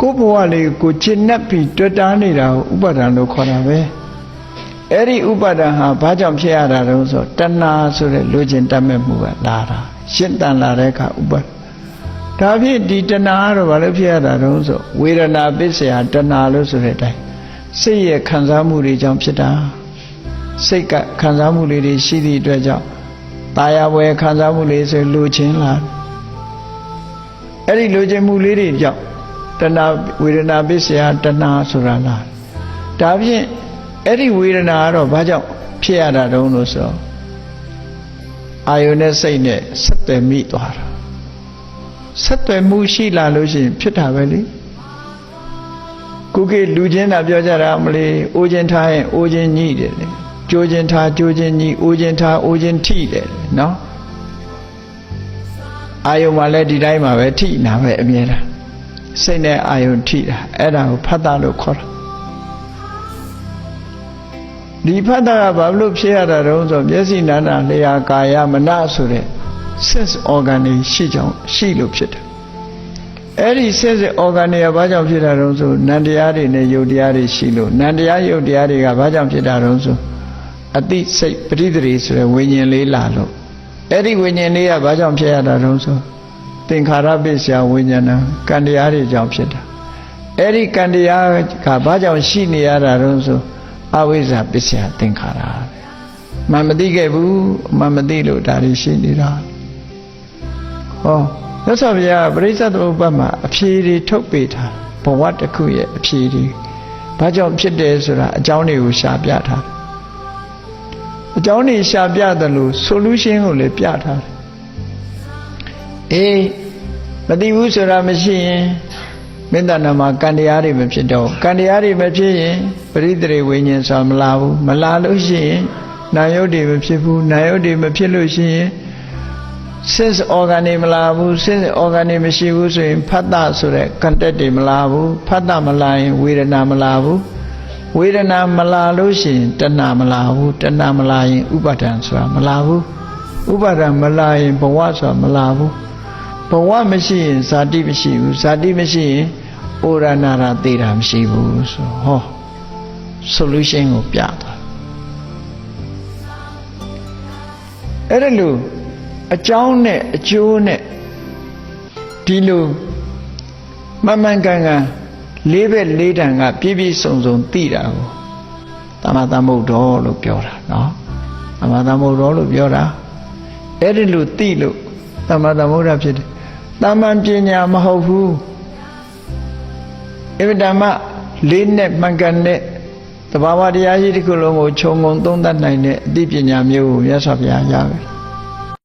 ကိုယ်ဘဝလေးကိုကျင့်납ပြီးတွေ့တာနေတာကိုဥပါဒံလို့ခေါ်တာပဲအဲ့ဒီဥပါဒံဟာဘာကြောင့်ဖြစ်ရတာတုံးဆိုတဏှာဆိုတဲ့လူကျင်တတ်မဲ့မှုကလာတာရှင်းတန်လာတဲ့အခါဥပါဒဒါဖြင့်ဒီတဏှာကတော့ဘာလို့ဖြစ်ရတာတုံးဆိုဝေဒနာပစ္စယတဏှာလို့ဆိုတဲ့အတိုင်းစိတ်ရဲ့ခံစားမှုတွေကြောင့်ဖြစ်တာစိတ်ကခံစားမှုလေးတွေရှိသည့်အတွက်ကြောင့်ตายဝယ်ခံစားမှုလေးဆိုလူချင်းလာတယ် အဲ့ဒီလိုချင်မှုလေးတွေကြောင့် တဏှာဝေဒနာပစ္စယတဏှာဆိုတာလားဒါဖြင့်အဲ့ဒီဝေဒနာကတော့ဘာကြောင့်ဖြစ်ရတာတုံးလို့ဆိုတော့အာယုန်နဲ့စိတ်နဲ့ဆက်သွယ်မိသွားတာဆက်သွယ်မှုရှိလာလို့ရှိရင်ဖြစ်တာပဲလေခုခေတ်လူချင်းတာပြောကြတာမလေးအိုးချင်းထားရင်အိုးချင်းညှိတယ်လေကြိုးချင်းထားကြိုးချင်းညှိအိုးချင်းထားအိုးချင်းထိတယ်နော်အာယုံမှာလည်းဒီတိုင်းမှာပဲထိနာပဲအမြဲတမ်း စိတ်နဲ့အာယုံထိတာအဲ့ဒါကိုဖတ်တာလို့ခေါ်တာဒီဖတ်တာကဘာလို့ဖြစ်ရတာတုံးဆိုမျက်စိနာနာလျာကာယမနဆိုတဲ့ sense organ တွေရှိကြောင်းရှိလို့ဖြစ်တယ်အဲ့ဒီ sense organ တွေကဘာကြောင့်ဖြစ်တာတုံးဆိုနန္တရားတွေနဲ့ယုတ်တရားတွေရှိလို့နန္တရားယုတ်တရားတွေကဘာကြောင့်ဖြစ်တာတုံးဆိုအတိစိတ်ပရိသေရီဆိုတဲ့ဝိညာဉ်လေးလာလို့အဲ့ဒီဝိညာဉ်လေးကဘာကြောင့်ဖြစ်ရတာတုံးဆို သင်္ခါရပစ္စယဝိညာဏကံတရားတွေကြောင့်ဖြစ်တာအဲ့ဒီကံတရားကဘာကြောင့်ရှိနေရတာတုံးဆိုအဝိဇ္ဇာပစ္စယသင်္ခါရမမသိခဲ့ဘူးမမသိလို့ဒါတွေရှိနေတာဟောမြတ်စွာဘုရားပရိစ္ဆေသမုပ္ပါဒ်မှာအဖြေတွေထုတ်ပေးထားဘဝတစ်ခုရဲ့အဖြေတွေဘာကြောင့်ဖြစ်တယ်ဆိုတာအကြောင်းတွေကိုရှာပြထားတယ်အကြောင်းနေရှာပြတယ်လို့ solution ကိုလည်းပြထားတယ်အေးမ သိဘူးဆိုတာမရှိရင်မေတ္တာနာမှာကံတရားတွေမဖြစ်တော့ကံတရားတွေမဖြစ်ရင်ပရိသေဝိညာဉ်ဆိုတာမလာဘူးမလာလို့ရှိရင်နာယုတ်တွေမဖြစ်ဘူးနာယုတ်တွေမဖြစ်လို့ရှိရင် sense organ တွေမလာဘူး sense organ တွေမရှိဘူးဆိုရင်ဖတ်တာဆိုတဲ့ contact တွေမလာဘူးဖတ်တာမလာရင်ဝေဒနာမလာဘူးဝေဒနာမလာလို့ရှိရင်တဏှာမလာဘူးတဏှာမလာရင်ဥပါဒံဆိုတာမလာဘူးဥပါဒံမလာရင်ဘဝဆိုတာမလာဘူး ဘဝမရှိရင်ဇာတိမရှိဘူးဇာတိမရှိရင်ဩရဏရာသေတာမရှိဘူးဆိုဟော solution ကိုပြတာအဲ့ဒါလို့အကြောင်းနဲ့အကျိုးနဲ့ဒီလိုမမှန်ကန်ကန်လေးဘက်လေးတန်ကပြည့်ပြည့်စုံစုံသိတာကိုတမသမုဒ္ဒောလို့ပြောတာနော်တမသမုဒ္ဒောလို့ပြောတာအဲ့ဒီလိုသိလို့တမသမုဒ္ဒဖြစ်တယ် တမန်ပညာမဟုတ်ဘူးအဗဓမ္မလေးနဲ့မှန်ကန်တဲ့တဘာဝတရားကြီးတစ်ခုလုံးကိုခြုံငုံသုံးသပ်နိုင်တဲ့အသိပညာမျိုးကိုမြတ်စွာဘုရားရပဲ